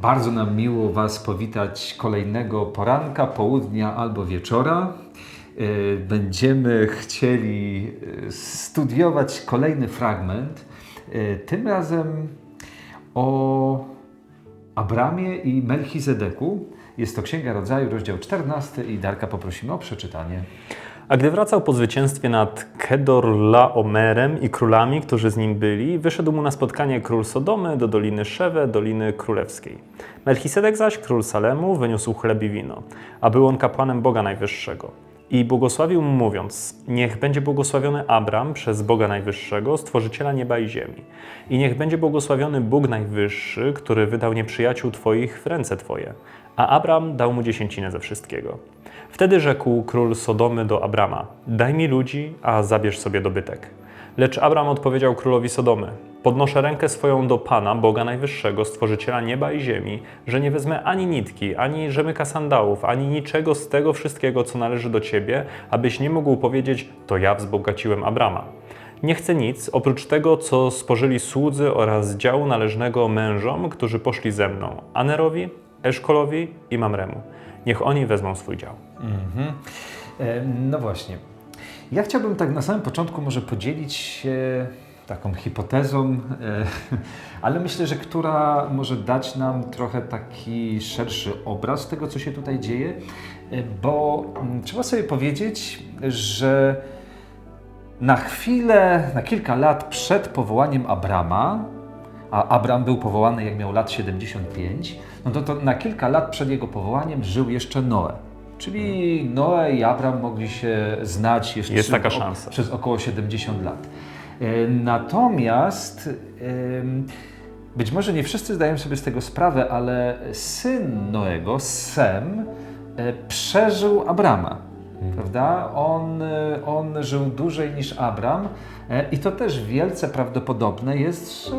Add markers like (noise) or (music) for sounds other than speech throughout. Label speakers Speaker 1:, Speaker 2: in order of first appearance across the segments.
Speaker 1: Bardzo nam miło Was powitać kolejnego poranka, południa albo wieczora. E, Będziemy chcieli e, studiować kolejny fragment, e, tym razem o Abramie i Melchizedeku. Jest to Księga Rodzaju, rozdział 14 i Darka poprosimy o przeczytanie.
Speaker 2: A gdy wracał po zwycięstwie nad Kedorlaomerem i królami, którzy z nim byli, wyszedł mu na spotkanie król Sodomy do doliny Szewe, doliny królewskiej. Melchisedek zaś, król Salemu, wyniósł chleb i wino, a był on kapłanem Boga Najwyższego. I błogosławił mu mówiąc, niech będzie błogosławiony Abram przez Boga Najwyższego, stworzyciela nieba i ziemi. I niech będzie błogosławiony Bóg Najwyższy, który wydał nieprzyjaciół Twoich w ręce Twoje. A Abram dał mu dziesięcinę ze wszystkiego. Wtedy rzekł król Sodomy do Abrama: Daj mi ludzi, a zabierz sobie dobytek. Lecz Abram odpowiedział królowi Sodomy: Podnoszę rękę swoją do Pana, Boga Najwyższego, stworzyciela nieba i ziemi, że nie wezmę ani nitki, ani rzemyka sandałów, ani niczego z tego wszystkiego, co należy do ciebie, abyś nie mógł powiedzieć: To ja wzbogaciłem Abrama. Nie chcę nic oprócz tego, co spożyli słudzy oraz działu należnego mężom, którzy poszli ze mną: Anerowi, Eszkolowi i Mamremu. Niech oni wezmą swój dział.
Speaker 1: E, No właśnie. Ja chciałbym tak na samym początku może podzielić się taką hipotezą, e, (laughs) ale myślę, że która może dać nam trochę taki szerszy obraz tego, co się tutaj dzieje, e, bo mm, trzeba sobie powiedzieć, że na chwilę, na kilka lat przed powołaniem Abrama, a Abram był powołany jak miał lat 75, no to, to na kilka lat przed jego powołaniem żył jeszcze Noe. Czyli Noe i Abram mogli się znać jeszcze
Speaker 2: Jest taka
Speaker 1: o-
Speaker 2: szansa.
Speaker 1: przez około 70 lat. E, Natomiast być może nie wszyscy zdają sobie z tego sprawę, ale syn Noego, Sem, e, przeżył Abrama. Prawda? On, on żył dłużej niż Abram e, i to też wielce prawdopodobne jest, że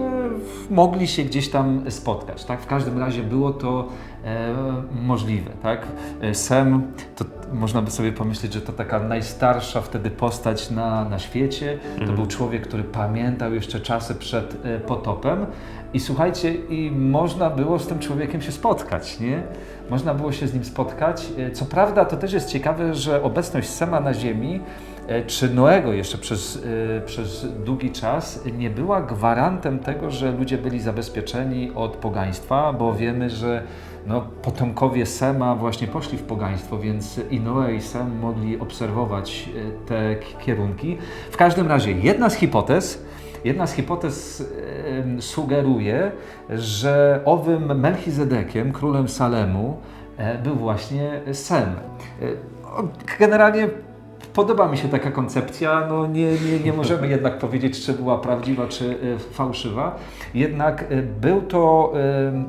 Speaker 1: mogli się gdzieś tam spotkać. Tak? W każdym razie było to możliwe. Tak? E, Sem, to można by sobie pomyśleć, że to taka najstarsza wtedy postać na, na świecie. To był człowiek, który pamiętał jeszcze czasy przed e, potopem. I słuchajcie, i można było z tym człowiekiem się spotkać, nie? Można było się z nim spotkać. E, Co prawda, to też jest ciekawe, że obecność Sema na ziemi, e, czy Noego jeszcze przez, e, przez długi czas, nie była gwarantem tego, że ludzie byli zabezpieczeni od pogaństwa, bo wiemy, że no, potomkowie Sema właśnie poszli w pogaństwo, więc i Noe i Sem mogli obserwować e, te kierunki. W każdym razie, jedna z hipotez, jedna z hipotez sugeruje, że owym Melchizedekiem, królem Salemu, e, był właśnie Sem. E, Generalnie Podoba mi się taka koncepcja. No nie, nie, nie możemy (laughs) jednak powiedzieć, czy była prawdziwa, czy e, fałszywa. Jednak e, był to,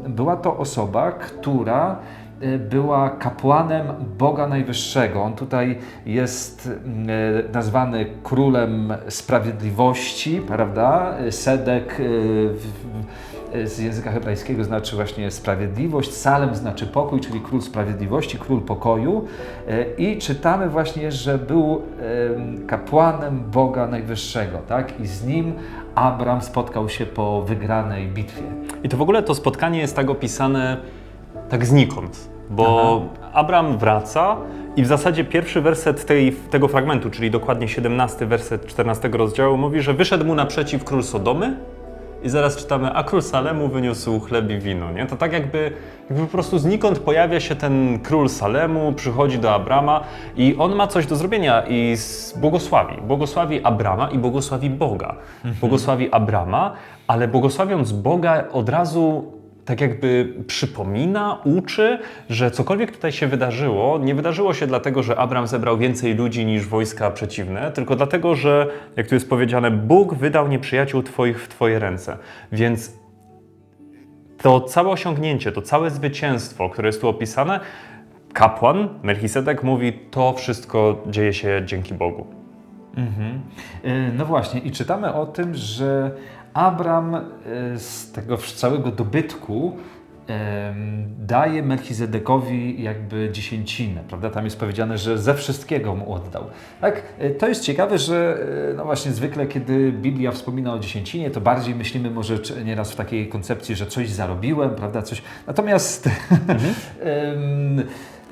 Speaker 1: e, była to osoba, która była kapłanem Boga Najwyższego. On tutaj jest nazwany królem sprawiedliwości, prawda? Sedek z języka hebrajskiego znaczy właśnie sprawiedliwość, Salem znaczy pokój, czyli król sprawiedliwości, król pokoju. E, I czytamy właśnie, że był em, kapłanem Boga Najwyższego, tak? I z nim Abram spotkał się po wygranej bitwie.
Speaker 2: I to w ogóle to spotkanie jest tak opisane tak znikąd, bo Abram wraca i w zasadzie pierwszy werset tej, tego fragmentu, czyli dokładnie 17 werset 14 rozdziału mówi, że wyszedł mu naprzeciw król Sodomy i zaraz czytamy, a król Salemu wyniósł chleb i wino, nie? To tak jakby, jakby po prostu znikąd pojawia się ten król Salemu, przychodzi do Abrama i on ma coś do zrobienia i błogosławi. Błogosławi Abrama i błogosławi Boga. Błogosławi Abrama, ale błogosławiąc Boga od razu tak jakby przypomina, uczy, że cokolwiek tutaj się wydarzyło, nie wydarzyło się dlatego, że Abram zebrał więcej ludzi niż wojska przeciwne, tylko dlatego, że, jak tu jest powiedziane, Bóg wydał nieprzyjaciół Twoich w Twoje ręce. Więc to całe osiągnięcie, to całe zwycięstwo, które jest tu opisane, kapłan Melchisedek mówi, to wszystko dzieje się dzięki Bogu.
Speaker 1: E, No właśnie, i czytamy o tym, że Abram e, z tego całego dobytku daje Melchizedekowi jakby dziesięcinę, prawda? Tam jest powiedziane, że ze wszystkiego mu oddał. Tak, e, to jest ciekawe, że e, no właśnie zwykle, kiedy Biblia wspomina o dziesięcinie, to bardziej myślimy może nieraz w takiej koncepcji, że coś zarobiłem, prawda? Coś... Natomiast (laughs) em,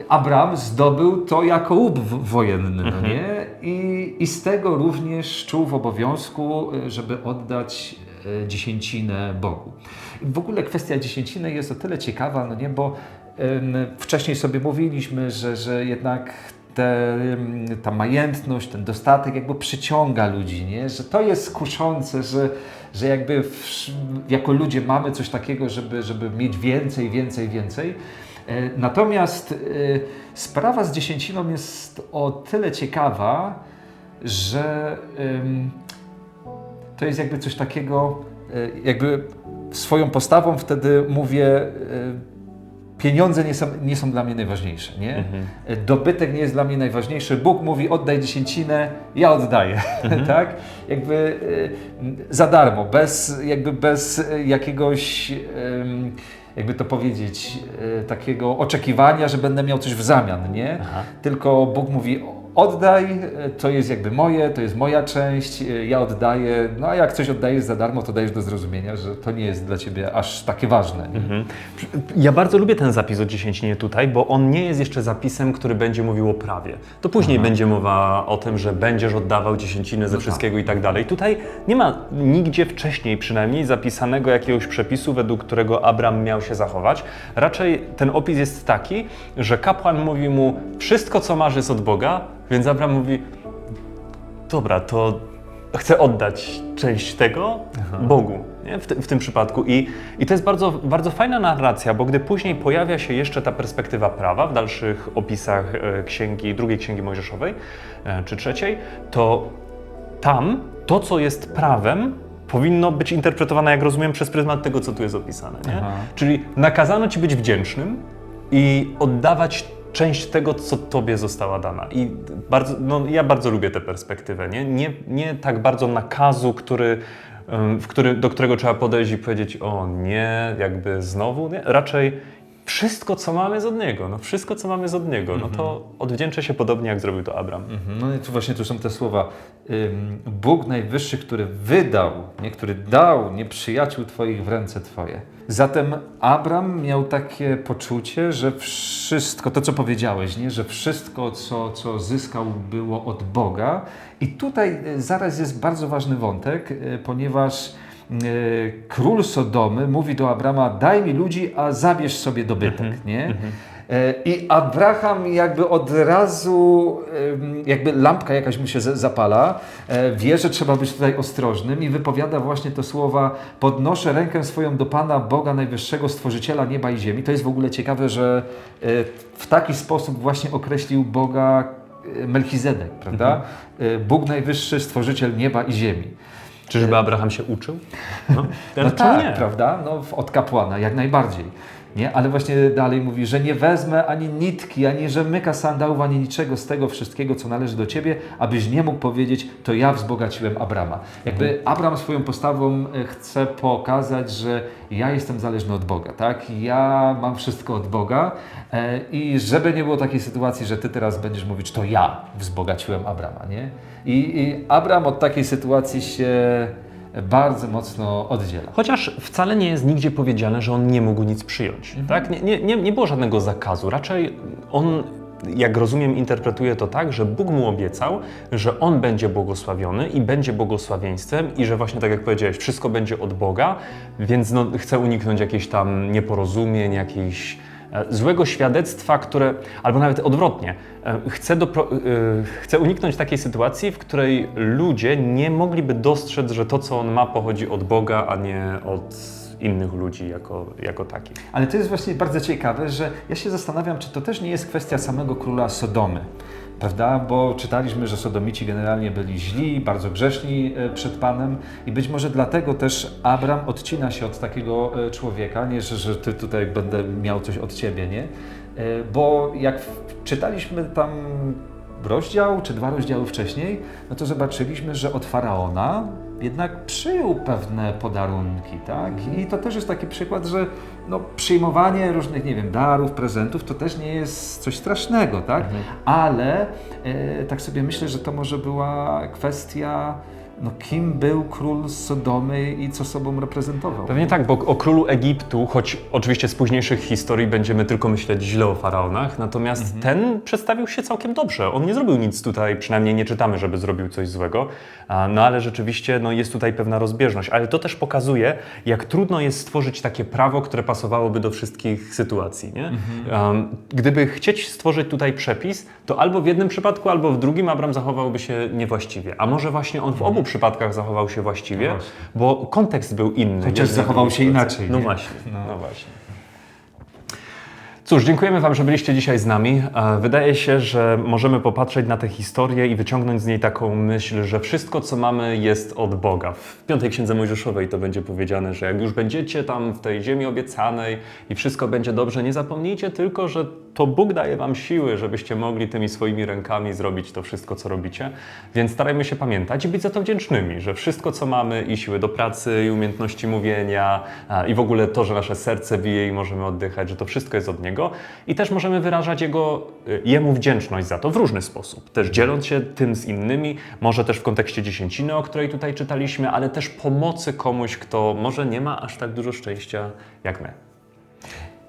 Speaker 1: Abraham zdobył to jako łup wojenny, no nie? I, I z tego również czuł w obowiązku, żeby oddać dziesięcinę Bogu. W ogóle kwestia dziesięciny jest o tyle ciekawa, no nie? Bo wcześniej sobie mówiliśmy, że, że jednak te, ta majętność, ten dostatek jakby przyciąga ludzi, nie? Że to jest kuszące, że, że jakby w, jako ludzie mamy coś takiego, żeby, żeby mieć więcej, więcej, więcej. E, Natomiast e, sprawa z dziesięciną jest o tyle ciekawa, że to jest jakby coś takiego, e, jakby swoją postawą wtedy mówię, e, pieniądze nie są, nie są dla mnie najważniejsze, nie? E, Dobytek nie jest dla mnie najważniejszy. Bóg mówi oddaj dziesięcinę, ja oddaję, (laughs) tak? Jakby za darmo, bez, jakby bez jakiegoś, jakby to powiedzieć, takiego oczekiwania, że będę miał coś w zamian, nie?
Speaker 2: Aha.
Speaker 1: Tylko Bóg mówi oddaj, e, to jest jakby moje, to jest moja część, e, ja oddaję, no a jak coś oddajesz za darmo, to dajesz do zrozumienia, że to nie jest dla Ciebie aż takie ważne. nie?
Speaker 2: Mhm. Ja bardzo lubię ten zapis o dziesięcinie tutaj, bo on nie jest jeszcze zapisem, który będzie mówił o prawie. To później będzie mowa o tym, że będziesz oddawał dziesięcinę ze
Speaker 1: tak.
Speaker 2: wszystkiego i tak dalej. Tutaj nie ma nigdzie wcześniej przynajmniej zapisanego jakiegoś przepisu, według którego Abram miał się zachować. Raczej ten opis jest taki, że kapłan mówi mu wszystko co masz jest od Boga, więc Abram mówi dobra, to chcę oddać część tego Bogu nie? W, w tym przypadku. I, I to jest bardzo, bardzo fajna narracja, bo gdy później pojawia się jeszcze ta perspektywa prawa w dalszych opisach e, księgi, drugiej księgi Mojżeszowej e, czy trzeciej, to tam to, co jest prawem, powinno być interpretowane, jak rozumiem, przez pryzmat tego, co tu jest opisane.
Speaker 1: Aha.
Speaker 2: Czyli nakazano ci być wdzięcznym i oddawać część tego, co tobie została dana. I bardzo, no, ja bardzo lubię tę perspektywę. Nie, nie, nie tak bardzo nakazu, który, w który, do którego trzeba podejść i powiedzieć, o nie, jakby znowu, nie? Raczej wszystko, co mamy jest od Niego. No, wszystko, co mamy jest od Niego. No to odwdzięczę się podobnie, jak zrobił to Abram.
Speaker 1: Mhm. No i tu właśnie tu są te słowa. Bóg Najwyższy, który wydał, nie, który dał nieprzyjaciół Twoich w ręce Twoje. Zatem Abram miał takie poczucie, że wszystko, to co powiedziałeś, nie, że wszystko, co, co zyskał, było od Boga. I tutaj y, zaraz jest bardzo ważny wątek, y, ponieważ król Sodomy mówi do Abrama: Daj mi ludzi, a zabierz sobie dobytek. Nie? E, I Abraham jakby od razu, jakby lampka jakaś mu się zapala, e, wie, że trzeba być tutaj ostrożnym i wypowiada właśnie te słowa podnoszę rękę swoją do Pana, Boga Najwyższego, Stworzyciela nieba i ziemi. To jest w ogóle ciekawe, że w taki sposób właśnie określił Boga Melchizedek, prawda? E, Bóg Najwyższy, Stworzyciel nieba i ziemi.
Speaker 2: Czyżby Abraham się uczył? No,
Speaker 1: No
Speaker 2: czemu
Speaker 1: tak,
Speaker 2: nie?
Speaker 1: prawda? No, w- od kapłana, jak najbardziej. Nie? Ale właśnie dalej mówi, że nie wezmę ani nitki, ani rzemyka sandałów, ani niczego z tego wszystkiego, co należy do Ciebie, abyś nie mógł powiedzieć, to ja wzbogaciłem Abrama. Jakby
Speaker 2: Mhm.
Speaker 1: Abram swoją postawą e, chce pokazać, że ja jestem zależny od Boga, tak? Ja mam wszystko od Boga e, i żeby nie było takiej sytuacji, że Ty teraz będziesz mówić, to ja wzbogaciłem Abrama, nie? I, i Abram od takiej sytuacji się bardzo mocno oddziela.
Speaker 2: Chociaż wcale nie jest nigdzie powiedziane, że on nie mógł nic przyjąć. Tak? Nie, nie, nie, było żadnego zakazu. Raczej on, jak rozumiem, interpretuje to tak, że Bóg mu obiecał, że on będzie błogosławiony i będzie błogosławieństwem i że właśnie tak jak powiedziałeś, wszystko będzie od Boga, więc no, chce uniknąć jakichś tam nieporozumień, jakichś złego świadectwa, które, albo nawet odwrotnie, e, chce, dopro, e, chce uniknąć takiej sytuacji, w której ludzie nie mogliby dostrzec, że to, co on ma, pochodzi od Boga, a nie od innych ludzi jako, jako takich.
Speaker 1: Ale to jest właśnie bardzo ciekawe, że ja się zastanawiam, czy to też nie jest kwestia samego króla Sodomy. Prawda? Bo czytaliśmy, że Sodomici generalnie byli źli, bardzo grzeszni e, przed Panem i być może dlatego też Abram odcina się od takiego e, człowieka, nie, że, że ty tutaj będę miał coś od ciebie, nie? E, Bo jak czytaliśmy tam rozdział czy dwa rozdziały wcześniej, no to zobaczyliśmy, że od faraona jednak przyjął pewne podarunki, tak? I to też jest taki przykład, że no, przyjmowanie różnych, nie wiem, darów, prezentów to też nie jest coś strasznego, tak? Ale e, tak sobie myślę, że to może była kwestia, no kim był król Sodomy i co sobą reprezentował.
Speaker 2: Pewnie tak, bo o królu Egiptu, choć oczywiście z późniejszych historii będziemy tylko myśleć źle o faraonach, natomiast ten przedstawił się całkiem dobrze. On nie zrobił nic tutaj, przynajmniej nie czytamy, żeby zrobił coś złego, no ale rzeczywiście no, jest tutaj pewna rozbieżność. Ale to też pokazuje, jak trudno jest stworzyć takie prawo, które pasowałoby do wszystkich sytuacji. Nie? Um, gdyby chcieć stworzyć tutaj przepis, to albo w jednym przypadku, albo w drugim Abram zachowałby się niewłaściwie. A może właśnie on w obu przypadkach zachował się właściwie,
Speaker 1: No
Speaker 2: bo kontekst był inny.
Speaker 1: Chociaż zachował się inaczej,
Speaker 2: No
Speaker 1: nie?
Speaker 2: właśnie,
Speaker 1: No.
Speaker 2: no właśnie. Cóż, dziękujemy Wam, że byliście dzisiaj z nami. E, Wydaje się, że możemy popatrzeć na tę historię i wyciągnąć z niej taką myśl, że wszystko, co mamy, jest od Boga. W piątej księdze Mojżeszowej to będzie powiedziane, że jak już będziecie tam w tej ziemi obiecanej i wszystko będzie dobrze, nie zapomnijcie tylko, że to Bóg daje Wam siły, żebyście mogli tymi swoimi rękami zrobić to wszystko, co robicie. Więc starajmy się pamiętać i być za to wdzięcznymi, że wszystko, co mamy, i siły do pracy, i umiejętności mówienia, i w ogóle to, że nasze serce bije i możemy oddychać, że to wszystko jest od Niego. I też możemy wyrażać Jego, y, Jemu wdzięczność za to w różny sposób. Też dzieląc się tym z innymi, może też w kontekście dziesięciny, o której tutaj czytaliśmy, ale też pomocy komuś, kto może nie ma aż tak dużo szczęścia jak my.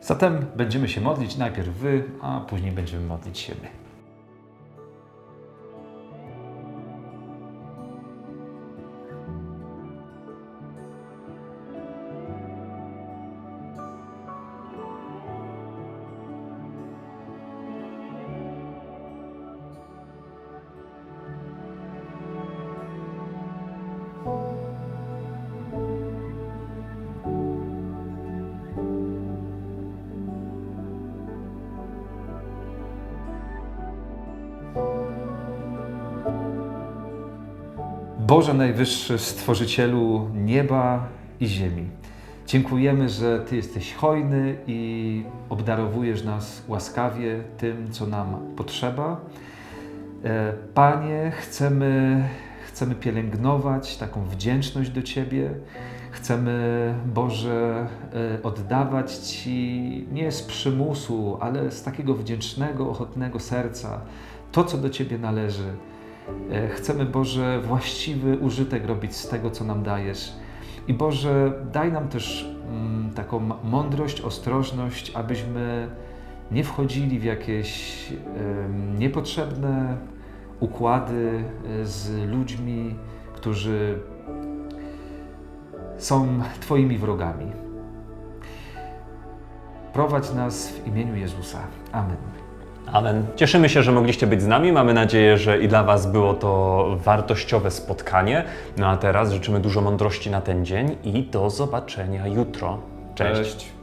Speaker 1: Zatem będziemy się modlić, najpierw Wy, a później będziemy modlić się my. Boże Najwyższy, Stworzycielu nieba i ziemi. Dziękujemy, że Ty jesteś hojny i obdarowujesz nas łaskawie tym, co nam potrzeba. E, Panie, chcemy, chcemy pielęgnować taką wdzięczność do Ciebie. Chcemy, Boże, e, oddawać Ci nie z przymusu, ale z takiego wdzięcznego, ochotnego serca to, co do Ciebie należy. E, Chcemy, Boże, właściwy użytek robić z tego, co nam dajesz. I Boże, daj nam też mm, taką mądrość, ostrożność, abyśmy nie wchodzili w jakieś niepotrzebne układy e, z ludźmi, którzy są Twoimi wrogami. Prowadź nas w imieniu Jezusa. Amen.
Speaker 2: Amen. Cieszymy się, że mogliście być z nami. Mamy nadzieję, że i dla Was było to wartościowe spotkanie. No a teraz życzymy dużo mądrości na ten dzień i do zobaczenia jutro. Cześć.
Speaker 1: Cześć.